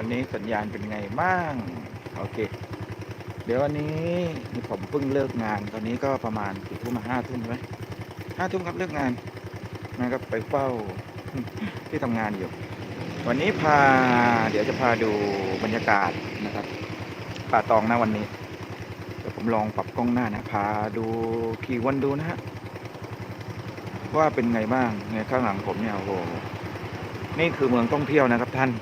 วันนี้สัญญาณเป็นไงบ้าง โอเค เดี๋ยววันนี้ผมเพิ่งเลิกงาน ตอนนี้ก็ประมาณกี่ทุ่มห้าทุ่มไหมห้าทุ่มครับเลิกงานนะครับไปเฝ้าที่ทำงานอยู่ วันนี้พา เดี๋ยวจะพาดูบรรยากาศนะครับ ป่าตองนะวันนี้เดี๋ยวผมลองปรับกล้องหน้านะพาดูขี่วันดูนะฮะว่าเป็นไงบ้างในข้างหลังผมเนี่ยโอ้โหนี่คือเมืองท่องเที่ยวนะครับท่าน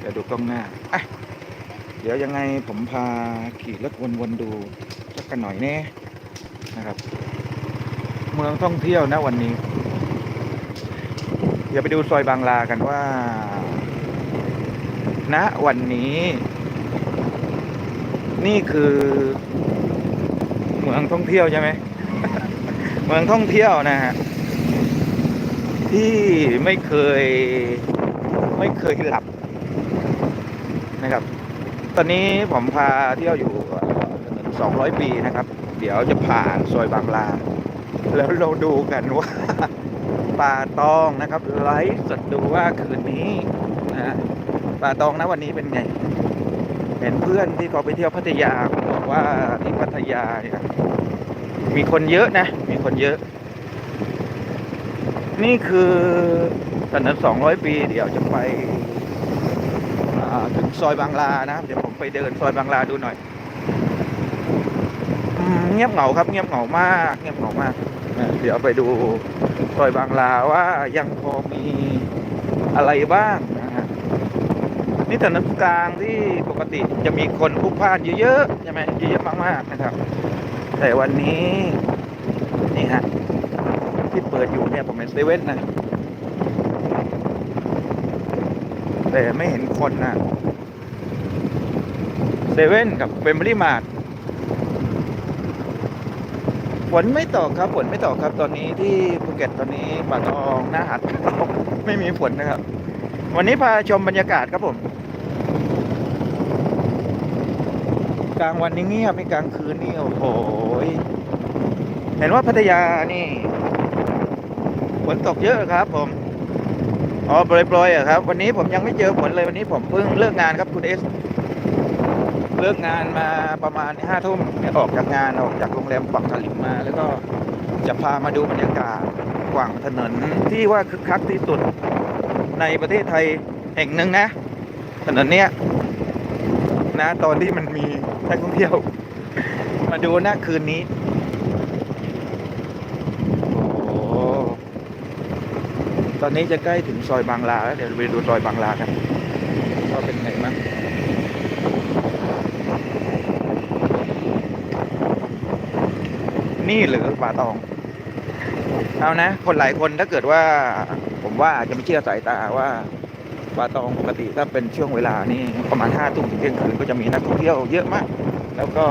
เดี๋ยวดูกล้องหน้าอะเดี๋ยวยังไงผมพาขี่รถวนๆดูสักกันหน่อยแน่นะครับ เมืองท่องเที่ยวนะวันนี้ เดี๋ยวไปดูซอยบางลากันว่าณวันนี้ นี่คือ เมืองท่องเที่ยวใช่ไหมเมืองท่องเที่ยวนะฮะที่ไม่เคย ไม่เคยหลับ นะครับ ตอนนี้ผมพาเที่ยวอยู่สองร้อยปีนะครับ เดี๋ยวจะผ่านซอยบางลา แล้วเราดูกันว่าป่าตองนะครับไลฟ์สดดูว่าคืนนี้นะป่าตองนะวันนี้เป็นไง เห็นเพื่อนที่เขาไปเที่ยวพัทยาบอกว่าที่พัทยาเนี่ยมีคนเยอะนะ มีคนเยอะ นี่คือถนนสองร้อยปี เดี๋ยวจะไป ถึงซอยบางลานะครับ เดี๋ยวผมไปเดินซอยบางลาดูหน่อยเงียบเหงาครับ เงียบเหงามาก เงียบเหงามาก เดี๋ยวไปดูซอยบางลาว่ายังพอมีอะไรบ้างนะฮะนี่ถนนกลางที่ปกติจะมีคนพลุกพล่านเยอะๆใช่ไหมเยอะมากๆนะครับ แต่วันนี้นี่ฮะที่เปิดอยู่เนี่ยผมเป็นเซเว่นนะ แต่ไม่เห็นคนนะเซเว่นกับเฟมิลี่มาร์ทฝนไม่ตกครับฝนไม่ตกครับ ตอนนี้ที่ภูเก็ตตอนนี้ป่าตองหน้าหาดป่าตองไม่มีฝนนะครับ วันนี้พาชมบรรยากาศครับผม กลางวันนี้เงียบไม่กลางคืนนี่โอ้โหเห็นว่าพัทยานี่ฝนตกเยอะครับผม อ๋อโปรยๆอะครับ วันนี้ผมยังไม่เจอฝนเลยวันนี้ผมเพิ่งเลิกงานครับคุณเอสเลิกงานมาประมาณห้าทุ่มเนี่ยออกจากงานออกจากโรงแรมฝั่งถลิมมา แล้วก็จะพามาดูบรรยากาศกว่างถนนที่ว่าคึกคักที่สุดในประเทศไทยแห่งหนึ่งนะ ถนนเนี้ยนะตอนที่มันมีนักท่องเที่ยว มาดูนะคืนนี้ โอ้โห ตอนนี้จะใกล้ถึงซอยบางลาแล้วเดี๋ยวไปดูซอยบางลากันว่าเป็นไงมั้งนี่หรือป่าตอง เอานะ คนหลายคนถ้าเกิดว่า ผมว่าอาจจะไม่เชื่อสายตาว่าป่าตองปกติถ้าเป็นช่วงเวลานี่ประมาณห้าทุ่มถึงเที่ยงคืนก็จะมีนักท่องเที่ยวเยอะมาก แล้วก็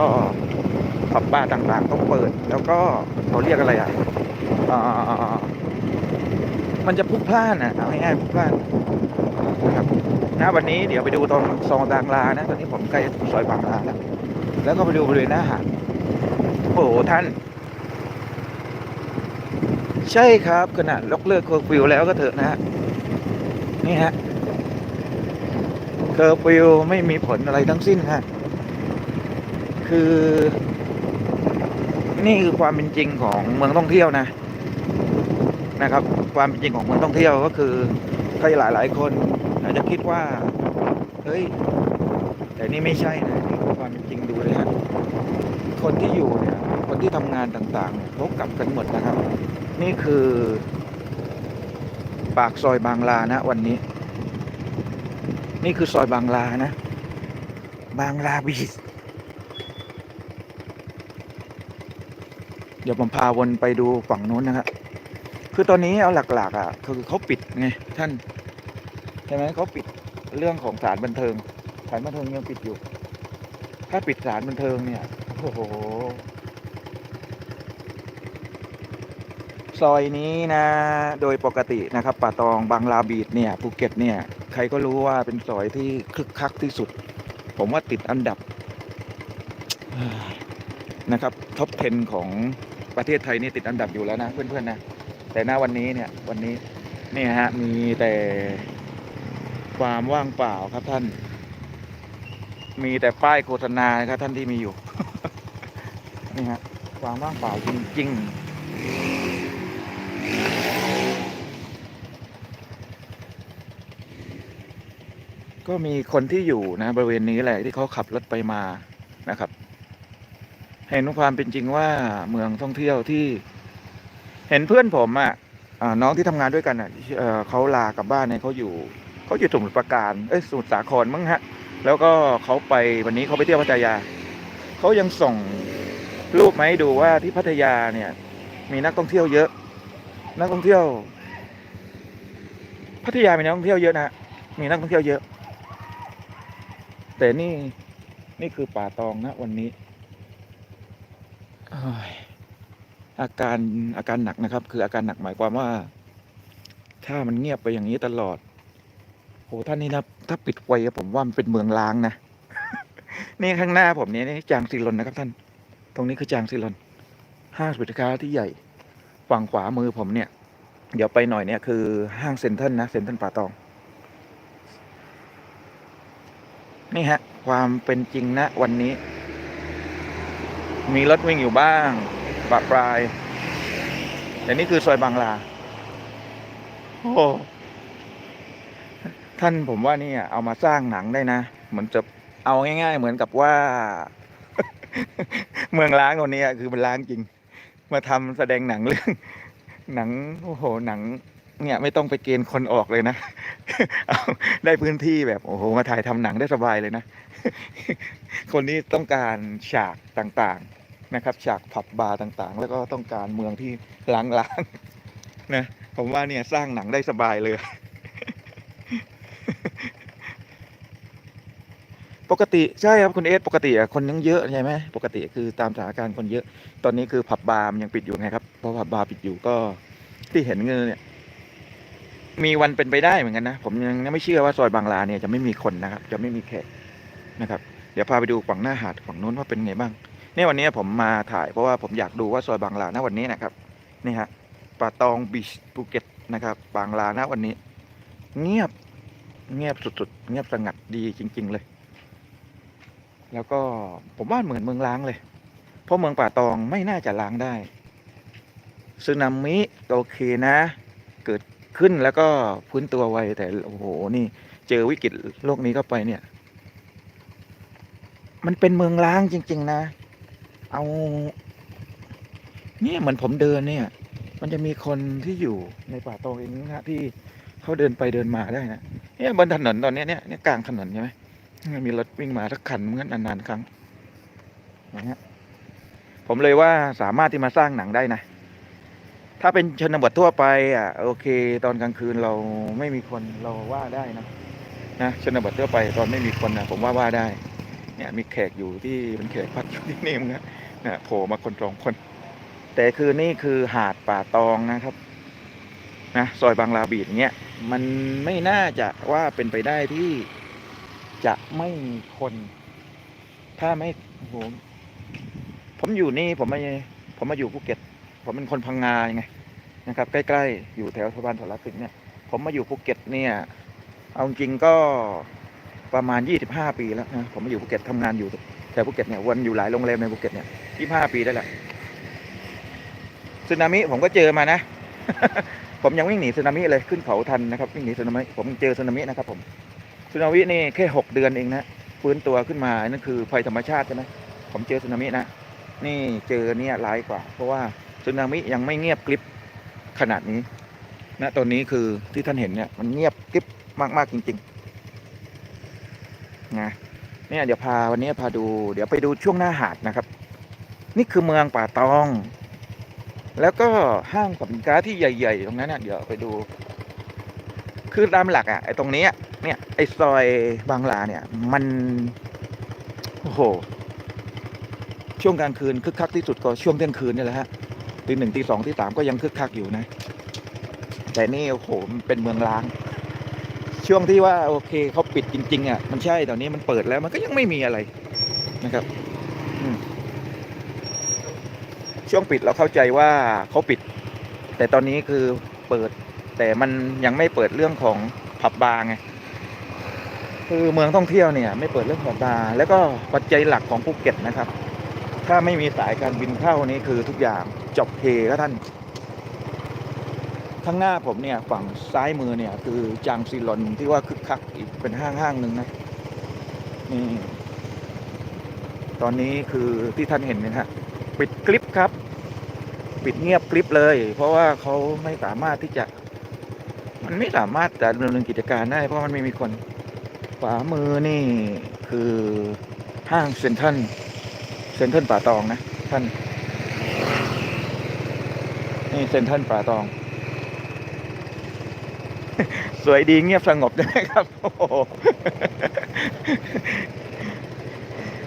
ผับบาร์ต่างๆต้องเปิด แล้วก็เขาเรียกอะไรอะอ่า มันจะพลุกพล่านอะเอาง่ายๆพลุกพล่านนะครับนะวันนี้เดี๋ยวไปดูตรงซองบางลานะ ตอนนี้ผมใกล้จะถึงซอยบางลาแล้วแล้วก็ไปดูบริเวณหน้าหาดโอ้โหท่าน ใช่ครับขนาดล็อกเลิกเคอร์ฟิวแล้วก็เถอะนะฮะนี่ฮะเคอร์ฟิวไม่มีผลอะไรทั้งสิ้นฮะคือ นี่คือความเป็นจริงของเมืองท่องเที่ยวนะนะครับ ความเป็นจริงของเมืองท่องเที่ยวก็คือใครหลายหลายๆคนอาจจะคิดว่าเฮ้ยแต่นี่ไม่ใช่นะนี่คือความเป็นจริงดูเลยฮะคนที่อยู่เนี่ยคนที่ทำงานต่างๆเนี่ยเขากลับกันหมดนะครับ นี่คือ ปากซอยบางลานะวันนี้ นี่คือซอยบางลานะ บางลาบีชเดี๋ยวผมพาวนไปดูฝั่งนู้นนะครับ คือตอนนี้เอาหลักๆอะคือเขาปิดไงท่านใช่ไหมเขาปิดเรื่องของสารบันเทิงสารบันเทิงยังปิดอยู่ ถ้าปิดสารบันเทิงเนี่ยโอ้โหซอยนี้นะโดยปกตินะครับป่าตองบางลาบีดเนี่ยภูเก็ตเนี่ย ใครก็รู้ว่าเป็นซอยที่คึกคักที่สุด ผมว่าติดอันดับนะครับท็อป 10 ของประเทศไทยนี่ติดอันดับอยู่แล้วนะเพื่อนๆนะ แต่หน้าวันนี้เนี่ยวันนี้เนี่ยฮะมีแต่ความว่างเปล่าครับท่าน มีแต่ป้ายโฆษณาครับท่านที่มีอยู่นี่ฮะความว่างเปล่าจริงๆ ก็มีคนที่อยู่นะบริเวณนี้แหละที่เขาขับรถไปมานะครับ เห็นความเป็นจริงว่าเมืองท่องเที่ยวที่ เห็นเพื่อนผมอะอ่าน้องที่ทำงานด้วยกันอะเขาลากลับบ้านเนี่ยเขาอยู่เขาอยู่สมุทรปราการเอ้ยสมุทรสาครมั้งฮะ แล้วก็เขาไปวันนี้เขาไปเที่ยวพัทยาเขายังส่งรูปมาให้ดูว่าที่พัทยาเนี่ย มีนักท่องเที่ยวเยอะ นักท่องเที่ยว พัทยามีนักท่องเที่ยวเยอะนะมีนักท่องเที่ยวเยอะ แต่นี่นี่คือป่าตองนะวันนี้ อาการอาการหนักนะครับ คืออาการหนักหมายความว่า ถ้ามันเงียบไปอย่างนี้ตลอดโหท่านนี่นะถ้าปิดไฟผมว่ามันเป็นเมืองล้างนะนี่ข้างหน้าผมเนี่ยนี่จางซีลอนนะครับ ท่าน ตรงนี้คือจางซีลอนห้างสรรพสินค้าที่ใหญ่ฝั่งขวามือผมเนี่ย เดี๋ยวไปหน่อยเนี่ยคือห้างเซ็นทรัลนะเซ็นทรัลป่าตอง นี่ฮะ ความเป็นจริงนะวันนี้ มีรถวิ่งอยู่บ้าง ปะปลายแต่นี่คือซอยบางลา โอ้ท่านผมว่านี่เอามาสร้างหนังได้นะเหมือนจะเอาง่าย ๆ เหมือนกับว่า เมืองล้างคนนี้คือมันล้างจริง มาทำแสดงหนังเรื่อง หนังโอ้โหหนัง เนี่ย ไม่ต้องไปเกณฑ์คนออกเลยนะเอาได้พื้นที่แบบโอ้โหมาถ่ายทำหนังได้สบายเลยนะ คนนี้ต้องการฉากต่างๆ นะครับฉากผับบาร์ต่างๆ แล้วก็ต้องการเมืองที่ล้างๆนะผมว่าเนี่ยสร้างหนังได้สบายเลย ปกติใช่ครับคุณเอสปกติอะคนยังเยอะใช่ไหมปกติคือตามสถานการณ์คนเยอะ ตอนนี้คือผับบาร์มันยังปิดอยู่ไงครับเพราะผับบาร์ปิดอยู่ก็ที่เห็นเงินเนี่ย มีวันเป็นไปได้เหมือนกันนะผมยังไม่เชื่อว่าซอยบางลาเนี่ยจะไม่มีคนนะครับ จะไม่มีแขกนะครับ เดี๋ยวพาไปดูฝั่งหน้าหาดฝั่งนู้นว่าเป็นไงบ้าง นี่ยวันนี้ผมมาถ่ายเพราะว่าผมอยากดูว่าซอยบางลาณวันนี้นะครับนี่ฮะป่าตองบีชภูเก็ตนะครับ บางลาณวันนี้ เงียบเงียบสุดๆ เงียบสงัดดีจริง ๆ เลย แล้วก็ผมว่าเหมือนเมืองล้างเลย เพราะเมืองป่าตองไม่น่าจะล้างได้สึนามิโอเคนะ เกิดขึ้นแล้วก็พื้นตัวไวแต่โอ้โหนี่ เจอวิกฤตโลกนี้เข้าไปเนี่ย มันเป็นเมืองล้างจริง ๆ นะ เอา เนี่ยเหมือนผมเดินเนี่ย มันจะมีคนที่อยู่ในป่าตองเองนะฮะที่เขาเดินไปเดินมาได้นะเนี่ยบนถนนตอนนี้เนี่ยเนี่ยกลางถนนใช่ไหมมีรถวิ่งมาสักคันเหมื่อนนานๆครั้งอย่างเงี้ยผมเลยว่าสามารถที่มาสร้างหนังได้นะ ถ้าเป็นชนบททั่วไปอะโอเค ตอนกลางคืนเราไม่มีคนเราว่าได้นะนะชนบททั่วไปตอนไม่มีคนนะผมว่าว่าได้ เนี่ยมีแขกอยู่ที่เป็นแขกพักอยู่ที่นี่มึงนะนะโผล่มาคนสองคน แต่คือนี่คือหาดป่าตองนะครับนะซอยบางลาบีดเงี้ยมันไม่น่าจะว่าเป็นไปได้ที่จะไม่มีคน ถ้าไม่โอ้โหผมอยู่นี่ผมไมาผมมาอยู่ภูเก็ต ผมเป็นคนพังงาไงนะครับ ใกล้ๆ อยู่แถวสะพานถอดรักสิงห์เนี่ย ผมมาอยู่ภูเก็ตเนี่ย เอาจริงก็ ประมาณ 25 ปีแล้วนะผมมาอยู่ภูเก็ตทำงานอยู่แถวภูเก็ตเนี่ยวนอยู่หลายโรงแรมในภูเก็ตเนี่ย25 ปีได้แหละสึนามิผมก็เจอมานะ ผมยังวิ่งหนีสึนามิเลยขึ้นเขาทันนะครับวิ่งหนีสึนามิผมเจอสึนามินะครับ ผมสึนามินี่แค่ 6 เดือนเองนะฟื้นตัวขึ้นมานั่นคือภัยธรรมชาติใช่ไหมผมเจอสึนามินะนี่เจอเนี่ยร้ายกว่า เพราะว่าสึนามิยังไม่เงียบกริบขนาดนี้นะตอนนี้คือที่ท่านเห็นเนี่ยมันเงียบกริบมากๆจริง ๆ นะเนี่ยเดี๋ยวพาวันนี้พาดู เดี๋ยวไปดูช่วงหน้าหาดนะครับ นี่คือเมืองป่าตอง แล้วก็ห้างสรรพสินค้าที่ใหญ่ ๆ ตรงนั้นนะเดี๋ยวไปดู คือตามหลักอะไอ้ตรงนี้เนี่ยไอ้ซอยบางลาเนี่ย มันโอ้โหช่วงกลางคืนคึกคักที่สุดก็ช่วงเที่ยงคืนนี่แหละฮะตีหนึ่งตีสองตีสามก็ยังคึกคักอยู่นะ แต่นี่โอ้โหมันเป็นเมืองล้าง ช่วงที่ว่าโอเคเขาปิดจริง ๆ อะ มันใช่ตอนนี้มันเปิดแล้วมันก็ยังไม่มีอะไรนะครับช่วงปิดเราเข้าใจว่าเขาปิด แต่ตอนนี้คือเปิด แต่มันยังไม่เปิดเรื่องของผับบาร์ไงคือเมืองท่องเที่ยวเนี่ย ไม่เปิดเรื่องสัปดาห์แล้วก็ปัจจัยหลักของภูเก็ตนะครับ ถ้าไม่มีสายการบินเข้านี่คือทุกอย่างจบเทก็ท่าน ข้างหน้าผมเนี่ยฝั่งซ้ายมือเนี่ย คือจางซีลอนที่ว่าคึกคักอีกเป็นห้างห้างหนึ่งนะนี่ตอนนี้คือที่ท่านเห็นนะฮะปิดคลิปครับ ปิดเงียบคลิปเลย เพราะว่าเขาไม่สามารถที่จะ มันไม่สามารถจะดำเนินกิจการได้ เพราะมันไม่มีคนขวามือนี่คือห้างเซ็นทรัลเซ็นทรัลป่าตองนะท่าน นี่เซ็นทรัลป่าตอง สวยดีเงียบสงบนะครับ โอ้โห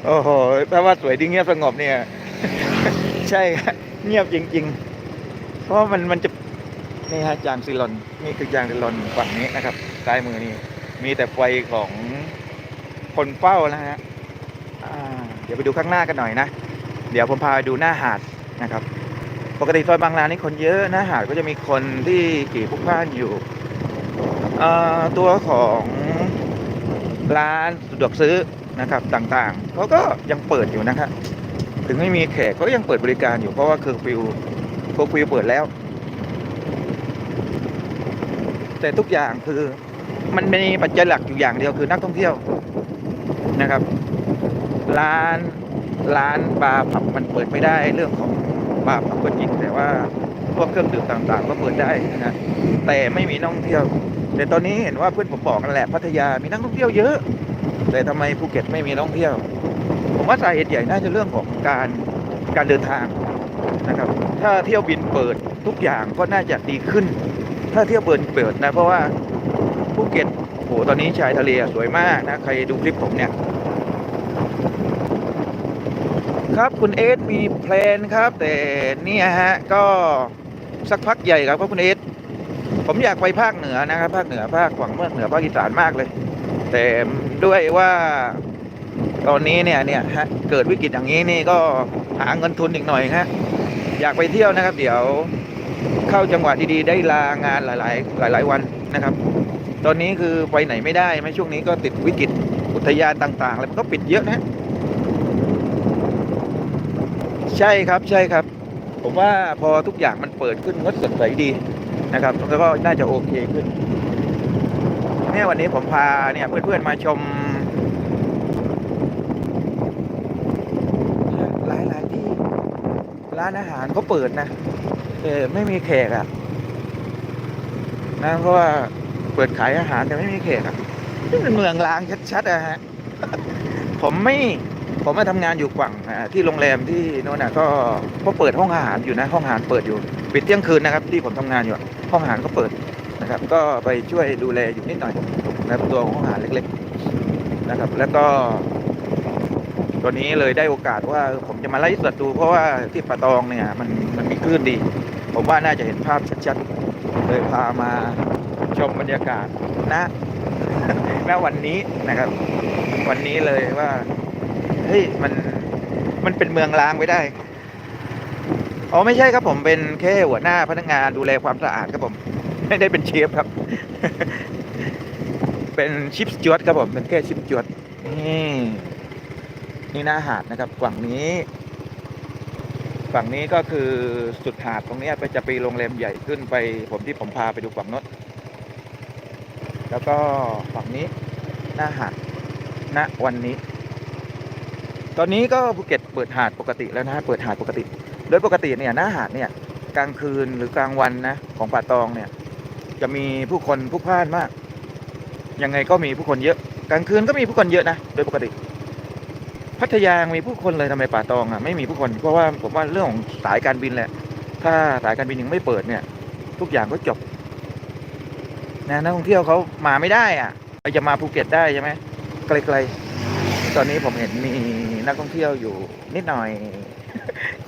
โอ้โหถ้าว่าสวยดีเงียบสงบเนี่ย ใช่เงียบจริง ๆ เพราะว่ามันมันจะนี่ฮะจางซิลอนนี่คือจางซิลอนฝั่งนี้นะครับซ้ายมือนี่มีแต่ไฟของคนเฝ้านะฮะเดี๋ยวไปดูข้างหน้ากันหน่อยนะ เดี๋ยวผมพาไปดูหน้าหาดนะครับ ปกติซอยบางนานี่คนเยอะหน้าหาดก็จะมีคนที่ขี่พลุกพล่านอยู่ ตัวของร้านสะดวกซื้อนะครับต่างๆเขาก็ยังเปิดอยู่นะครับถึงไม่มีแขกเขาก็ยังเปิดบริการอยู่เพราะว่าเคอร์ฟิวเคอร์ฟิวเปิดแล้ว แต่ทุกอย่างคือมันมีปัจจัยหลักอยู่อย่างเดียวคือนักท่องเที่ยวนะครับ ร้านร้านบาร์ผับมันเปิดไม่ได้เรื่องของบาร์ผับก็จริงแต่ว่าพวกเครื่องดื่มต่างๆ ก็เปิดได้นะฮะแต่ไม่มีนักท่องเที่ยว แต่ตอนนี้เห็นว่าเพื่อนผมบอกกันแหละพัทยามีนักท่องเที่ยวเยอะ แต่ทำไมภูเก็ตไม่มีนักท่องเที่ยว ผมว่าสาเหตุใหญ่น่าจะเรื่องของการการเดินทางนะครับ ถ้าเที่ยวบินเปิดทุกอย่างก็น่าจะดีขึ้น ถ้าเที่ยวเบินเปิดนะเพราะว่าภูเก็ตโอ้โหตอนนี้ชายทะเลสวยมากนะใครดูคลิปผมเนี่ยครับคุณเอสมีแพลนครับ แต่เนี่ยฮะก็สักพักใหญ่ครับเพราะคุณเอส ผมอยากไปภาคเหนือนะครับ ภาคเหนือภาคฝั่งเมืองเหนือภาคอีสานมากเลย แต่ด้วยว่าตอนนี้เนี่ยเนี่ยฮะเกิดวิกฤตอย่างนี้นี่ก็หาเงินทุนอีกหน่อยฮะอยากไปเที่ยวนะครับ เดี๋ยวเข้าจังหวัดดีๆ ได้ลางานหลาย ๆ หลาย ๆ วันนะครับ ตอนนี้คือไปไหนไม่ได้ไหมช่วงนี้ก็ติดวิกฤตอุทยานต่างๆอะไรมันก็ปิดเยอะนะใช่ครับใช่ครับ ผมว่าพอทุกอย่างมันเปิดขึ้นก็สดใสดี นะครับแล้วก็น่าจะโอเคขึ้นเนี่ยวันนี้ผมพาเนี่ยเพื่อนๆมาชม หลายๆที่ร้านอาหารเขาเปิดนะแต่ไม่มีแขกอะนะเพราะว่าเปิดขายอาหารแต่ไม่มีแขกอะนี่มันเมืองล้างชัดๆอะฮะผมไม่ผมมาทำงานอยู่ฝั่งที่โรงแรมที่โน่นน่ะก็ก็เปิดห้องอาหารอยู่นะ ห้องอาหารเปิดอยู่ ปิดเที่ยงคืนนะครับที่ผมทำงานอยู่ห้องอาหารก็เปิดนะครับ ก็ไปช่วยดูแลอยู่นิดหน่อยนะครับตัวของห้องอาหารเล็ก ๆนะครับ แล้วก็ตอนนี้เลยได้โอกาสว่าผมจะมาไล่สดดูเพราะว่าที่ปะตองเนี่ยมันมันมีคลื่นดี ผมว่าน่าจะเห็นภาพชัดๆเลยพามาชมบรรยากาศณณวันนี้นะครับ วันนี้เลยว่าเฮ้ยมันมันเป็นเมืองล้างไว้ได้ อ๋อไม่ใช่ครับผมเป็นแค่หัวหน้าพนักงานดูแลความสะอาดครับผม ไม่ได้เป็นเชฟครับ เป็นชิปสจวดครับผมเป็นแค่ชิปสจวดนี่นี่หน้าหาดนะครับฝั่งนี้ ฝั่งนี้ก็คือสุดหาดตรงนี้ไปจะไปโรงแรมใหญ่ขึ้นไป ผมที่ผมพาไปดูฝั่งโน้นแล้วก็ฝั่งนี้หน้าหาดณวันนี้ ตอนนี้ก็ภูเก็ตเปิดหาดปกติแล้วนะเปิดหาดปกติ โดยปกติเนี่ยหน้าหาดเนี่ยกลางคืนหรือกลางวันนะของป่าตองเนี่ยจะมีผู้คนพลุกพล่านมาก ยังไงก็มีผู้คนเยอะ กลางคืนก็มีผู้คนเยอะนะโดยปกติ พัทยามีผู้คนเลยทำไมป่าตองอะไม่มีผู้คนเพราะว่าผมว่าเรื่องของสายการบินแหละ ถ้าสายการบินยังไม่เปิดเนี่ย ทุกอย่างก็จบนะนักท่องเที่ยวเขามาไม่ได้อะจะมาภูเก็ตได้ใช่ไหมไกลๆตอนนี้ผมเห็นมีนักท่องเที่ยวอยู่นิดหน่อย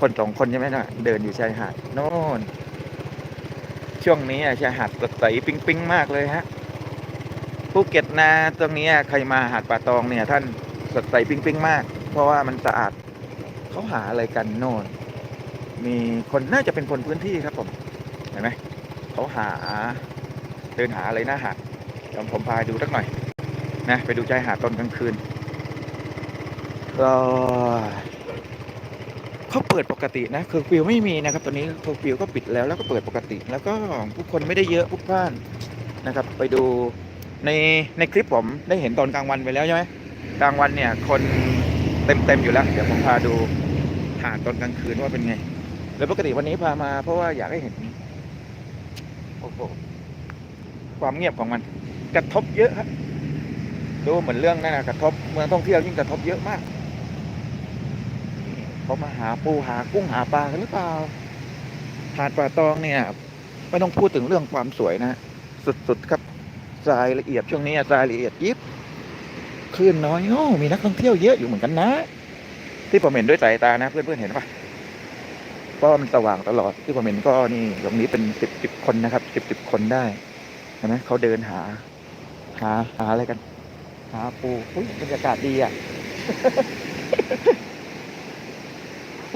คนสองคนใช่ไหมนะเดินอยู่ชายหาดโน่นช่วงนี้ชายหาดสดใสปิ๊งปิ๊งมากเลยฮะภูเก็ตนะตรงนี้ใครมาหาดป่าตองเนี่ย ท่านสดใสปิ๊งปิ๊งมาก เพราะว่ามันสะอาดเขาหาอะไรกันโน่น มีคนน่าจะเป็นคนพื้นที่ครับผมเห็นไหมเขาหาเดินหาอะไรหน้าหาดเดี๋ยวผมพาดูสักหน่อย นะ ไปดูชายหาดตอนกลางคืนก็ เขาเปิดปกตินะคือฟิวไม่มีนะครับตอนนี้คือฟิวก็ปิดแล้วแล้วก็เปิดปกติ แล้วก็ผู้คนไม่ได้เยอะผู้พ่านนะครับ ไปดูในในคลิปผมได้เห็นตอนกลางวันไปแล้วใช่ไหมกลางวันเนี่ยคนเต็มเต็มอยู่แล้ว เดี๋ยวผมพาดูหาดตอนกลางคืนว่าเป็นไง แล้วปกติวันนี้พามาเพราะว่าอยากให้เห็นโอ้โหความเงียบของมัน กระทบเยอะครับดูเหมือนเรื่องนั่นนะกระทบเมืองท่องเที่ยวยิ่งกระทบเยอะมาก เขามาหาปูหากุ้งหาปลากันหรือเปล่าหาดป่าตองเนี่ย ไม่ต้องพูดถึงเรื่องความสวยนะ สุดๆครับทรายละเอียดช่วงนี้ทรายละเอียดยิบคลื่นน้อยโอ้มีนักท่องเที่ยวเยอะอยู่เหมือนกันนะ ที่ผมเห็นด้วยสายตานะ เพื่อนๆเห็นปะเพราะมันสว่างตลอดที่ผมเห็นก็นี่ตรงนี้เป็นสิบสิบคนนะครับสิบสิบคนได้เห็นไหมเขาเดินหา หาหาอะไรกัน หาปูอุ๊ยบรรยากาศดีอะ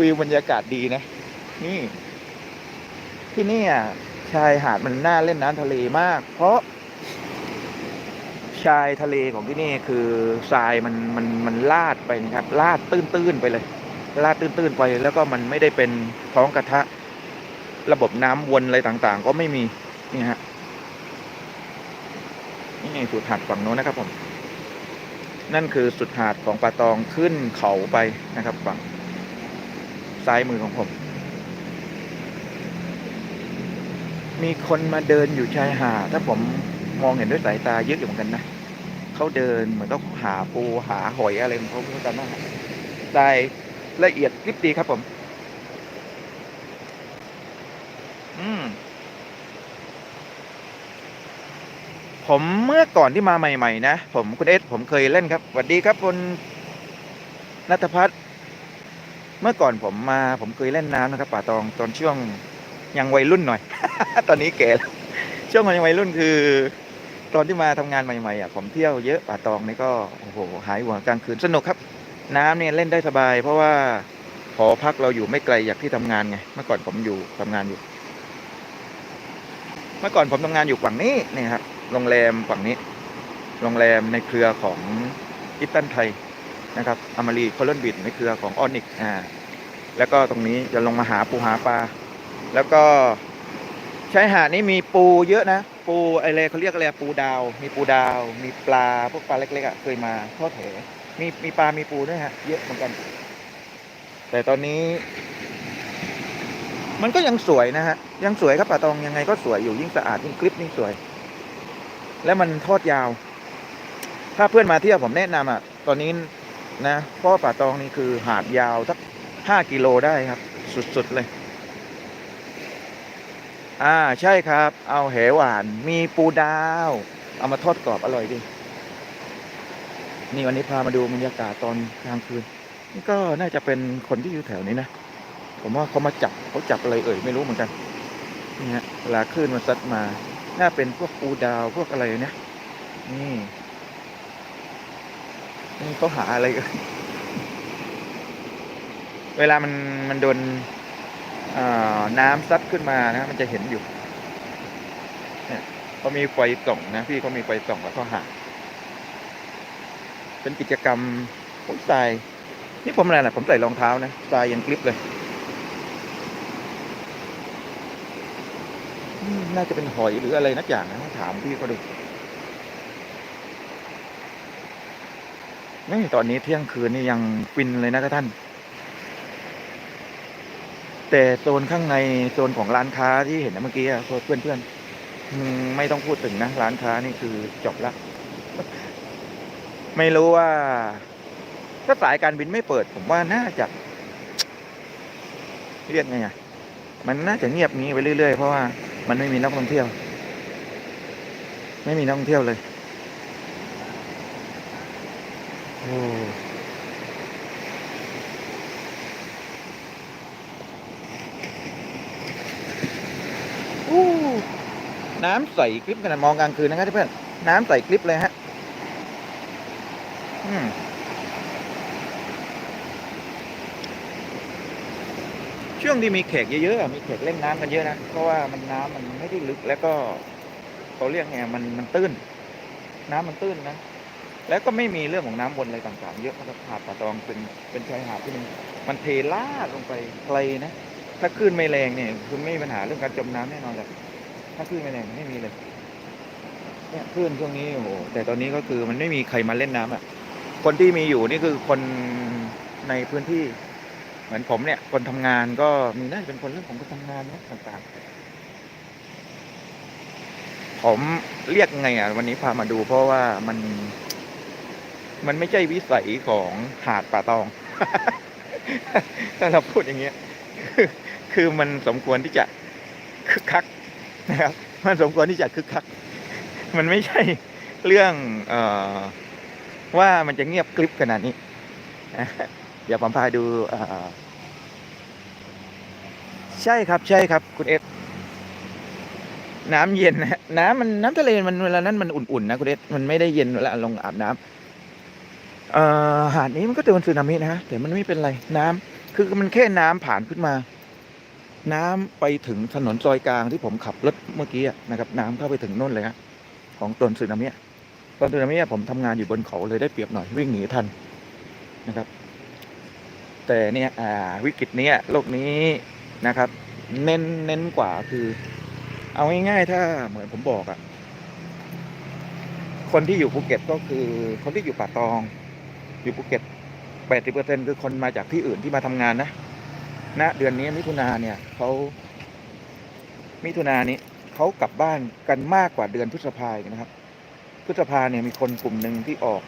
วิวบรรยากาศดีนะ นี่ ที่นี่อะชายหาดมันน่าเล่นน้ำทะเลมาก เพราะ ชายทะเลของที่นี่คือทรายมันมันมันลาดไปนะครับ ลาดตื้นๆไปเลย ลาดตื้นตื้นๆไปแล้วก็มันไม่ได้เป็นท้องกระทะ ระบบน้ำวนอะไรต่างๆ ก็ไม่มีนี่ฮะนี่สุดหาดฝั่งโน้นนะครับผม นั่นคือสุดหาดของปาตองขึ้นเขาไปนะครับฝั่ง ซ้ายมือของผม มีคนมาเดินอยู่ชายหาดถ้าผมมองเห็นด้วยสายตาเยอะอยู่เหมือนกันนะเขาเดินเหมือนก็หาปูหาหอยอะไรของเขาเหมือนกันนะรายละเอียดริบดีครับผม อืมผมเมื่อก่อนที่มาใหม่ ๆ นะ ผมคุณเอสผมเคยเล่นครับสวัสดีครับคุณนัทพัฒน์ เมื่อก่อนผมมาผมเคยเล่นน้ำนะครับ ป่าตองตอนช่วงยังวัยรุ่นหน่อย ตอนนี้แก่แล้วช่วงยังวัยรุ่นคือ ตอนที่มาทำงานใหม่ๆอะผมเที่ยวเยอะป่าตองนี่ก็โอ้โหหายหัวกลางคืนสนุกครับ น้ำเนี่ยเล่นได้สบาย เพราะว่าหอพักเราอยู่ไม่ไกลจากที่ทำงานไงเมื่อก่อนผมอยู่ทำงานอยู่ เมื่อก่อนผมทำงานอยู่ฝั่งนี้นี่ครับโรงแรมฝั่งนี้ โรงแรมในเครือของอิตันไทย นะครับอมารีโคลนบิดในเครือของออนิกอ่าแล้วก็ตรงนี้จะลงมาหาปูหาปลา แล้วก็ชายหาดนี้มีปูเยอะนะ ปูอะไรเขาเรียกอะไรปูดาว มีปูดาว มีปลาพวกปลาเล็กๆอะเคยมาทอดแหมีมีปลา มีปูด้วยฮะเยอะเหมือนกัน แต่ตอนนี้ มันก็ยังสวยนะฮะ ยังสวยครับป่าตองยังไงก็สวยอยู่ยิ่งสะอาดยิ่งคลิปยิ่งสวย และมันทอดยาว ถ้าเพื่อนมาเที่ยวผมแนะนำอะ ตอนนี้ นะเพราะว่าป่าตองนี่คือหาดยาวสักห้ากิโลได้ครับ สุดๆเลย อ่าใช่ครับ เอาแหหวาน มีปูดาว เอามาทอดกรอบอร่อยดี นี่วันนี้พามาดูบรรยากาศตอนกลางคืน นี่ก็น่าจะเป็นคนที่อยู่แถวนี้นะ ผมว่าเขามาจับเขาจับอะไรเอ่ยไม่รู้เหมือนกันนี่ฮะเวลาคลื่นมันซัดมา น่าเป็นพวกปูดาวพวกอะไรเนี่ยนี่ เขาหาอะไรกันเวลามันมันโดนน้ำซัดขึ้นมานะมันจะเห็นอยู่เนี่ยเขามีไฟส่องนะพี่เขามีไฟส่องแล้วก็หาเป็นกิจกรรมผมใส่นี่ผมอะไรนะผมใส่รองเท้านะใส่ยังกลิปเลยน่าจะเป็นหอยหรืออะไรนักอย่างนะถามพี่เขาดู นี่ตอนนี้เที่ยงคืนนี่ยังฟินเลยนะครับท่าน แต่โซนข้างในโซนของร้านค้าที่เห็นเมื่อกี้เพื่อนเพื่อนๆไม่ต้องพูดถึงนะ ร้านค้านี่คือจบละไม่รู้ว่า ถ้าสายการบินไม่เปิด ผมว่าน่าจะเรียกไงอะมันน่าจะเงียบงี้ไปเรื่อยๆ เพราะว่ามันไม่มีนักท่องเที่ยว ไม่มีนักท่องเที่ยวเลย โอ้อู้ น้ำใสคลิปขนาดมองกลางคืนนะครับเพื่อน น้ำใสคลิปเลยฮะ อืมช่วงที่มีแขกเยอะๆ มีแขกเล่นน้ำกันเยอะนะ เพราะว่ามันน้ำมันไม่ได้ลึกแล้วก็เขาเรียกไงมันมันตื้น น้ำมันตื้นนะ แล้วก็ไม่มีเรื่องของน้ำวนอะไรต่างๆ เยอะนะครับหาดป่าตองเป็นเป็นชายหาดที่มันมันเทลาดลงไปไกลนะ ถ้าคลื่นไม่แรงเนี่ยคือไม่มีปัญหาเรื่องการจมน้ำแน่นอนเลยถ้าคลื่นไม่แรงไม่มีเลยเนี่ยคลื่นช่วงนี้โอ้โหแต่ตอนนี้ก็คือมันไม่มีใครมาเล่นน้ำอะ คนที่มีอยู่นี่คือคนในพื้นที่ เหมือนผมเนี่ยคนทำงานก็มีน่าจะเป็นคนเรื่องของการทำงานนะต่างๆ ผมเรียกไงอะวันนี้พามาดูเพราะว่ามัน มันไม่ใช่วิสัยของหาดป่าตอง ถ้าเราพูดอย่างเงี้ยคือมันสมควรที่จะคึกคักนะครับ มันสมควรที่จะคึกคัก มันไม่ใช่เรื่องเออว่ามันจะเงียบกริบขนาดนี้ เดี๋ยวผมพาดู ใช่ครับ ใช่ครับ คุณเอสน้ำเย็นนะน้ำมันน้ำทะเลมันเวลานั้นมันอุ่นๆนะคุณเอสมันไม่ได้เย็นเวลาลงอาบน้ำ หาดนี้มันก็โดนสึนามินะฮะแต่มันไม่เป็นไรน้ำคือมันแค่น้ำผ่านขึ้นมา น้ำไปถึงถนนซอยกลางที่ผมขับรถเมื่อกี้นะครับ น้ำเข้าไปถึงนู่นเลยฮะของตนสึนามิตอนสึนามิผมทำงานอยู่บนเขาเลยได้เปรียบหน่อยวิ่งหนีทันนะครับ แต่เนี่ยอ่าวิกฤตเนี้ยโลกนี้นะครับ เน้นเน้นกว่าคือ เอาง่ายๆถ้าเหมือนผมบอกอะคนที่อยู่ภูเก็ตก็คือคนที่อยู่ป่าตอง อยู่ภูเก็ตแปดสิบเปอร์เซ็นคือคนมาจากที่อื่นที่มาทำงานนะณเดือนนี้มิถุนาเนี่ยเขามิถุนานี้เขากลับบ้านกันมากกว่าเดือนพฤษภาอีกนะครับ พฤษภาเนี่ยมีคนกลุ่มหนึ่งที่ออก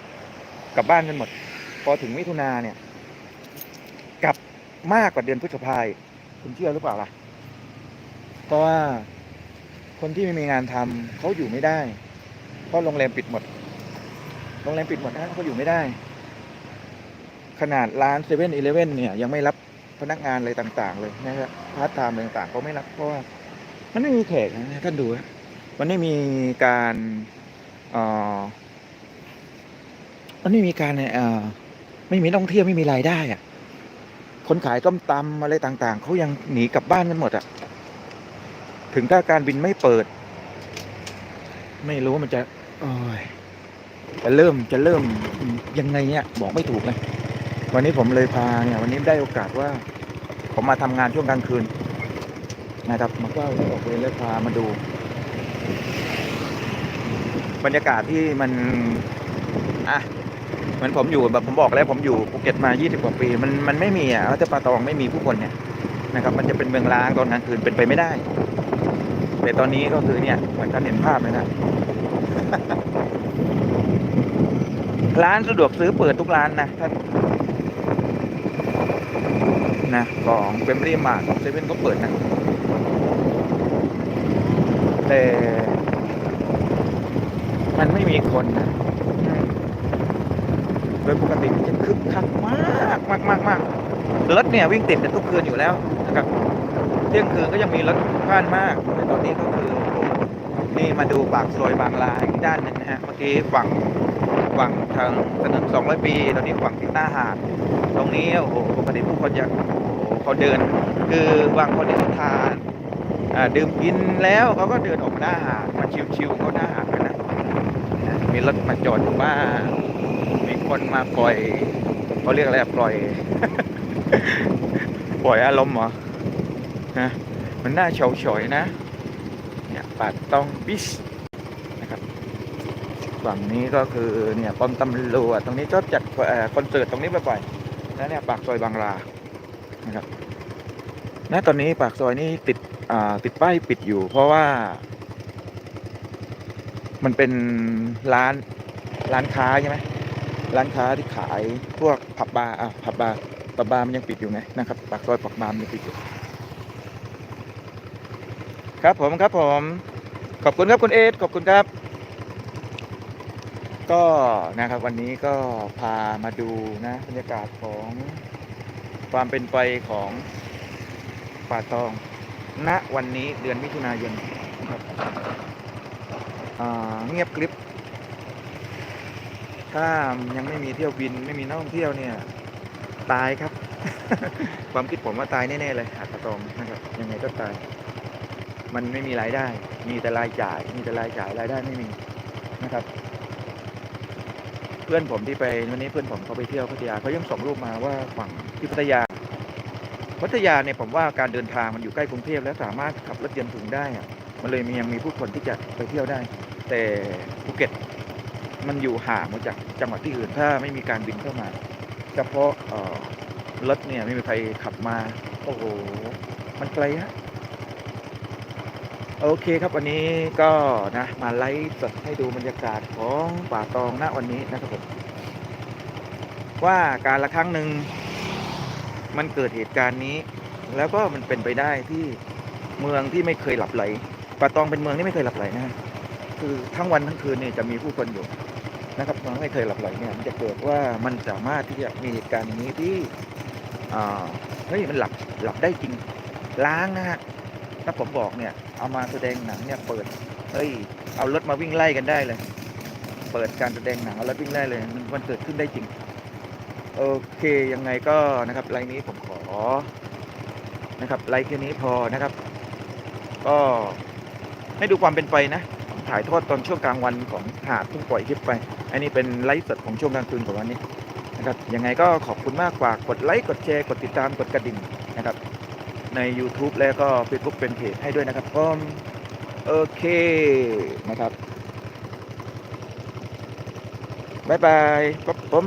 กลับบ้านกันหมด พอถึงมิถุนาเนี่ยกลับมากกว่าเดือนพฤษภาคุณเชื่อหรือเปล่าล่ะ เพราะว่าคนที่ไม่มีงานทำเขาอยู่ไม่ได้ เพราะโรงแรมปิดหมด โรงแรมปิดหมดนะเขาอยู่ไม่ได้ ขนาดร้านเซเว่นอีเลเว่นเนี่ยยังไม่รับพนักงานอะไรต่าง ๆ เลยนะครับพาร์ทไทม์อะไรต่างๆเขาไม่รับเพราะว่ามันไม่มีแขกนะท่านดูนะมันไม่มีการเอ่อมันไม่มีการเอ่อไม่มีนักท่องเที่ยวไม่มีรายได้อะคนขายต้มตำอะไรต่าง ๆเขายังหนีกลับบ้านกันหมดอะถึงถ้าการบินไม่เปิด ไม่รู้ว่ามันจะอจะเริ่มจะเริ่มยังไงเนี่ยบอกไม่ถูกเลย วันนี้ผมเลยพาเนี่ยวันนี้ได้โอกาสว่า ผมมาทำงานช่วงกลางคืน นะครับมาเฝ้าแล้วออกเวรแล้วพามาดู บรรยากาศที่มันอะเหมือนผมอยู่แบบผมบอกแล้วผมอยู่ภูเก็ตมา20กว่าปี มันมันไม่มีอะถ้าปาตองไม่มีผู้คนเนี่ยนะครับ มันจะเป็นเมืองร้างตอนกลางคืนเป็นไปไม่ได้แต่ตอนนี้ก็คือเนี่ยเหมือนท่านเห็นภาพเลยนะร้านสะดวกซื้อเปิดทุกร้านนะท่าน นะของเฟมรี่มาร์ของเซเว่นก็เปิดนะแต่มันไม่มีคนนะโดยปกติมันจะคึกคักมากมากมากมากรถเนี่ยวิ่งติดกันทุกคืนอยู่แล้วนะครับเที่ยงคืนก็ยังมีรถผ่านมาก แต่ตอนนี้ก็คือโอ้โหนี่มาดูปากซอยบางลาอีกด้านหนึ่งนะฮะเมื่อกี้ฝั่งฝั่งทางถนน200 ปี ตอนนี้ฝั่งที่หน้าหาด ตรงนี้โอ้โหปกติผู้คนจะโอ้โห เขาเดิน คือบางคนที่เขาทานดื่มกินแล้วเขาก็เดินออกมาหน้าหาดมาชิวๆเขาหน้าหาดกันนะมีรถมาจอดอยู่บ้านมีคนมาปล่อยเขาเรียกอะไรปล่อย ปล่อยอารมณ์เหรอฮะมันน่าเฉาเฉยนะเนี่ยปาดต้องบิสนะครับฝั่งนี้ก็คือเนี่ยป้อมตำรวจตรงนี้ชอบจัดคอนเสิร์ตตรงนี้บ่อยๆแล้วเนี่ยปากซอยบางลา นะครับณตอนนี้ปากซอยนี้ติดอ่าติดป้ายปิดอยู่ เพราะว่า มันเป็นร้านร้านค้าใช่ไหมร้านค้าที่ขายพวกผับบาร์อะผับบาร์ผับบาร์มันยังปิดอยู่ไงนะครับปากซอยผับบาร์มันยังปิดอยู่ครับผมครับผม ขอบคุณครับคุณเอสขอบคุณครับ ก็นะครับวันนี้ก็พามาดูนะบรรยากาศของ ความเป็นไปของป่าตอง ณ วันนี้เดือนมิถุนายนครับเงียบกริบ ถ้ายังไม่มีเที่ยวบินไม่มีนักท่องเที่ยวเนี่ย ตายครับ ความคิดผมว่าตายแน่ๆเลยหาดปะตองนะครับ ยังไงก็ตาย มันไม่มีรายได้ มีแต่รายจ่าย มีแต่รายจ่ายรายได้ไม่มีนะครับพื่อนผมที่ไปวันนี้เพื่อนผมเขาไปเที่ยวพัทยาเขายังส่งรูปมาว่าฝั่ง ที่พัทยา พัทยาเนี่ยผมว่าการเดินทางมันอยู่ใกล้กรุงเทพแล้วสามารถขับรถยนต์ถึงได้อะมันเลยมียังมีผู้คนที่จะไปเที่ยวได้ แต่ภูเก็ตมันอยู่ห่างมาจากจังหวัดที่อื่นถ้าไม่มีการบินเข้ามา เฉพาะรถเนี่ยไม่มีใครขับมา โอ้โห มันไกลฮะโอเคครับวันนี้ก็นะมาไลฟ์สดให้ดูบรรยากาศของป่าตองณวันนี้นะครับผมว่าการละครั้งหนึ่ง มันเกิดเหตุการณ์นี้ แล้วก็มันเป็นไปได้ที่เมืองที่ไม่เคยหลับไหลป่าตองเป็นเมืองที่ไม่เคยหลับไหลนะ คือทั้งวันทั้งคืนเนี่ยจะมีผู้คนอยู่นะครับเมืองไม่เคยหลับไหลเนี่ยมันจะเกิดว่ามันสามารถที่จะมีเหตุการณ์อย่างนี้ที่อ่าเฮ้ยมันหลับหลับได้จริงล้างนะฮะถ้าผมบอกเนี่ย เอามาแสดงหนังเนี่ยเปิดเฮ้ยเอารถมาวิ่งไล่กันได้เลย เปิดการแสดงหนังเอารถวิ่งไล่เลยมันเกิดขึ้นได้จริง โอเคยังไงก็นะครับไลน์นี้ผมขอนะครับไลน์แค่นี้พอนะครับ ก็ให้ดูความเป็นไปนะถ่ายทอดตอนช่วงกลางวันของหาดเพิ่งปล่อยคลิปไป อันนี้เป็นไลฟ์สดของช่วงกลางคืนของวันนี้นะครับยังไงก็ขอบคุณมากฝากดไลค์กดแชร์กดติดตามกดกระดิ่งนะครับ ใน YouTube แล้วก็ Facebook เป็นเพจให้ด้วยนะครับก็โอเคนะครับบ๊ายบายครับผม